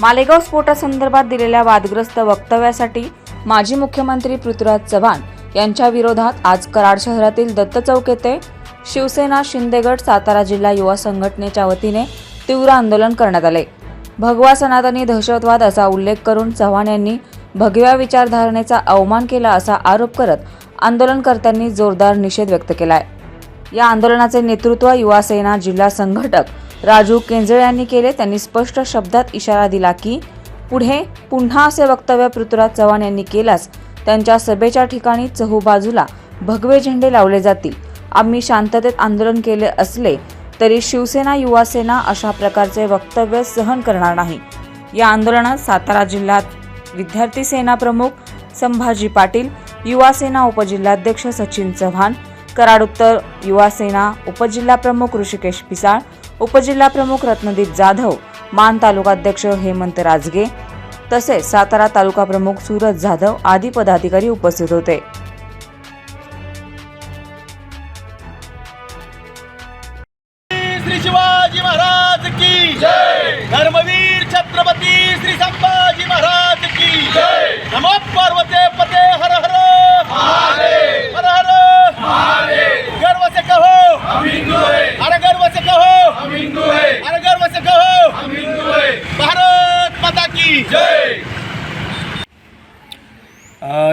मालेगाव स्फोटासंदर्भात दिलेल्या वादग्रस्त वक्तव्यासाठी माजी मुख्यमंत्री पृथ्वीराज चव्हाण यांच्या विरोधात आज कराड शहरातील दत्त चौक येथे शिवसेना शिंदेगड सातारा जिल्हा युवा संघटनेच्या वतीने तीव्र आंदोलन करण्यात आले. भगवा सनातनी दहशतवाद असा उल्लेख करून चव्हाण यांनी भगव्या विचारधारणेचा अवमान केला असा आरोप करत आंदोलनकर्त्यांनी जोरदार निषेध व्यक्त केलाय. या आंदोलनाचे नेतृत्व युवासेना जिल्हा संघटक राजू केंजळे यांनी केले. त्यांनी स्पष्ट शब्दात इशारा दिला की पुढे पुन्हा असे वक्तव्य पृथ्वीराज चव्हाण यांनी केल्यास त्यांच्या सभेच्या ठिकाणी चहूबाजूला भगवे झेंडे लावले जातील. आम्ही शांततेत आंदोलन केले असले तरी शिवसेना युवासेना अशा प्रकारचे वक्तव्य सहन करणार नाही. या आंदोलनात सातारा जिल्ह्यात विद्यार्थी सेना प्रमुख संभाजी पाटील युवासेना उपजिल्हाध्यक्ष सचिन चव्हाण कराड उत्तर युवासेना उपजिल्हा प्रमुख ऋषिकेश पिसाळ उपजिल्हाप्रमुख रत्नदीप जाधव मान तालुकाध्यक्ष हेमंत राजगे तसेच सातारा तालुका प्रमुख सूरज जाधव आदी पदाधिकारी उपस्थित होते. श्री शिवाजी महाराज की जय! धर्मवीर छत्रपती श्री संभाजी महाराज की जय! नमो पार्वते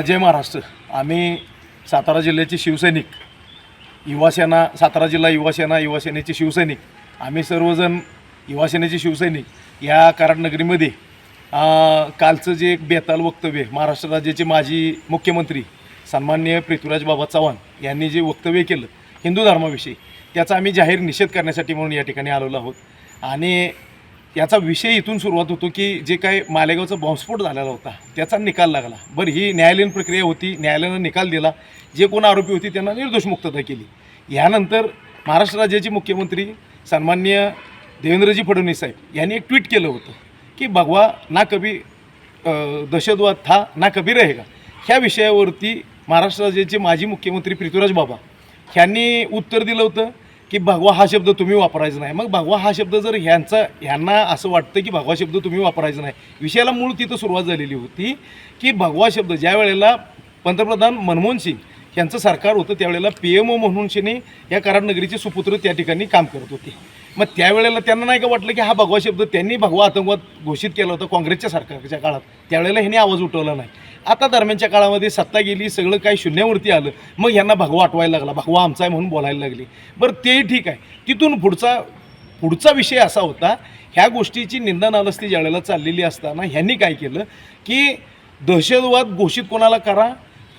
जय महाराष्ट्र. आम्ही सातारा जिल्ह्याचे शिवसैनिक युवासेना सातारा जिल्हा युवासेना युवासेनेचे शिवसैनिक आम्ही सर्वजण युवासेनेचे शिवसैनिक या कराडनगरीमध्ये कालचं जे एक बेताल वक्तव्य महाराष्ट्र राज्याचे माजी मुख्यमंत्री सन्माननीय पृथ्वीराज बाबा चव्हाण यांनी जे वक्तव्य केलं हिंदू धर्माविषयी त्याचा आम्ही जाहीर निषेध करण्यासाठी म्हणून या ठिकाणी आलेलो आहोत. आणि याचा विषय इथून सुरुवात होतो की जे काय मालेगावचा बॉम्बस्फोट झालेला होता त्याचा निकाल लागला. बरं ही न्यायालयीन प्रक्रिया होती न्यायालयानं निकाल दिला. जे कोण आरोपी होती त्यांना निर्दोष मुक्तता केली. यानंतर महाराष्ट्र राज्याचे मुख्यमंत्री सन्माननीय देवेंद्रजी फडणवीस साहेब यांनी एक ट्विट केलं होतं की भगवा ना कभी दहशतवाद था ना कभी रहेगा. ह्या विषयावरती महाराष्ट्र राज्याचे माजी मुख्यमंत्री पृथ्वीराज बाबा ह्यांनी उत्तर दिलं होतं. की भगवा हा शब्द तुम्ही वापरायचा नाही. मग भगवा हा शब्द जर ह्यांचा ह्यांना असं वाटतं की भगवा शब्द तुम्ही वापरायचा नाही. विषयाला मूळ तिथं सुरुवात झालेली होती की भगवा शब्द ज्या वेळेला पंतप्रधान मनमोहन सिंग यांचं सरकार होतं त्यावेळेला पी एम ओ म्हणून शिनी या कराडनगरीचे सुपुत्र त्या ठिकाणी काम करत होते. मग त्यावेळेला त्यांना नाही का वाटलं की हा भगवा शब्द त्यांनी भगवा आतंकवाद घोषित केला होता काँग्रेसच्या सरकारच्या काळात. त्यावेळेला ह्यांनी आवाज उठवला नाही. आता दरम्यानच्या काळामध्ये सत्ता गेली सगळं काही शून्यावरती आलं मग ह्यांना भगवा आठवायला लागला भगवा आमचा आहे म्हणून बोलायला लागली. बरं तेही ठीक आहे. तिथून पुढचा पुढचा विषय असा होता ह्या गोष्टीची निंदा नालस्ती ज्यावेळेला चाललेली असताना ह्यांनी काय केलं की दहशतवाद घोषित कोणाला करा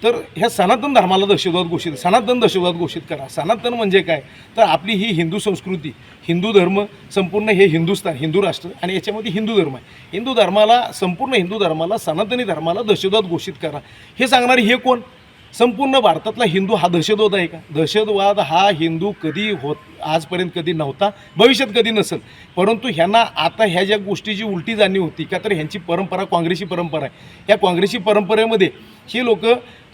तर ह्या सनातन धर्माला दहशतवाद घोषित सनातन दहशतवाद घोषित करा. सनातन म्हणजे काय? तर आपली ही हिंदू संस्कृती हिंदू धर्म संपूर्ण हे हिंदुस्थान हिंदू राष्ट्र आणि याच्यामध्ये हिंदू धर्म आहे. हिंदू धर्माला संपूर्ण हिंदू धर्माला सनातनी धर्माला दहशतवाद घोषित करा. हे सांगणारे हे कोण? संपूर्ण भारतातला हिंदू हा दहशतवाद आहे का? दहशतवाद हा हिंदू कधी होत आजपर्यंत कधी नव्हता भविष्यात कधी नसेल. परंतु ह्यांना आता ह्या ज्या गोष्टीची उलटी जाणीव होती का तर ह्यांची परंपरा काँग्रेसी परंपरा आहे. या काँग्रेसी परंपरेमध्ये ही लोक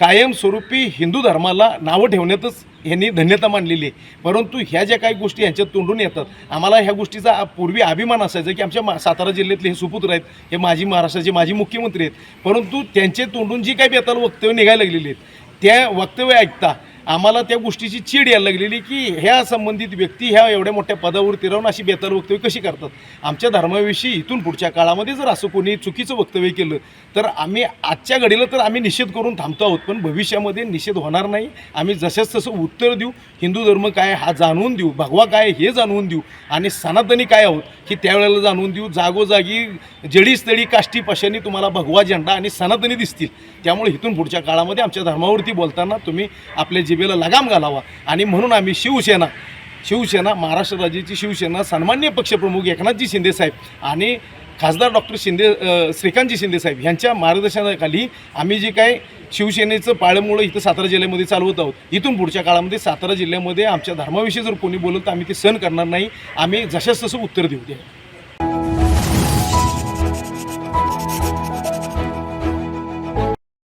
कायमस्वरूपी हिंदू धर्माला नावं ठेवण्यातच यांनी धन्यता मानलेली आहे. परंतु ह्या ज्या काही गोष्टी यांच्या तोंडून येतात आम्हाला ह्या गोष्टीचा पूर्वी अभिमान असायचा की आमच्या मा सातारा जिल्ह्यातले हे सुपुत्र आहेत हे माजी महाराष्ट्राचे माजी मुख्यमंत्री आहेत. परंतु त्यांचे तोंडून जी काही बेताल वक्तव्य निघायला लागलेली आहेत त्या वक्तव्य ऐकता आम्हाला त्या गोष्टीची चीड यायला लागलेली की ह्या संबंधित व्यक्ती ह्या एवढ्या मोठ्या पदावरती राहून अशी बेतर वक्तव्य कशी करतात? आमच्या धर्माविषयी इथून पुढच्या काळामध्ये जर असं कोणी चुकीचं वक्तव्य केलं तर आम्ही आजच्या घडीला तर आम्ही निषेध करून थांबतो आहोत पण भविष्यामध्ये निषेध होणार नाही. आम्ही जसंच तसं उत्तर देऊ हिंदू धर्म काय हा जाणवून देऊ भगवा काय हे जाणवून देऊ आणि सनातनी काय आहोत की त्यावेळेला जाणवून देऊ. जागोजागी जडीस्थळी काष्टी पशांनी तुम्हाला भगवा झेंडा आणि सनातनी दिसतील. त्यामुळे इथून पुढच्या काळामध्ये आमच्या धर्मावरती बोलताना तुम्ही आपल्या जिभेला लगाम घालावा. आणि म्हणून आम्ही शिवसेना शिवसेना महाराष्ट्र राज्याची शिवसेना सन्मान्य पक्षप्रमुख एकनाथजी शिंदे साहेब आणि खासदार डॉक्टर शिंदे श्रीकांतजी शिंदे साहेब यांच्या मार्गदर्शनाखाली आम्ही जे काय शिवसेनेचं पाळमुळं इथं सातारा जिल्ह्यामध्ये चालवत आहोत. इथून पुढच्या काळामध्ये सातारा जिल्ह्यामध्ये आमच्या धर्माविषयी जर कोणी बोलत तर आम्ही ते सहन करणार नाही. आम्ही जशाच तसं उत्तर देऊ. द्या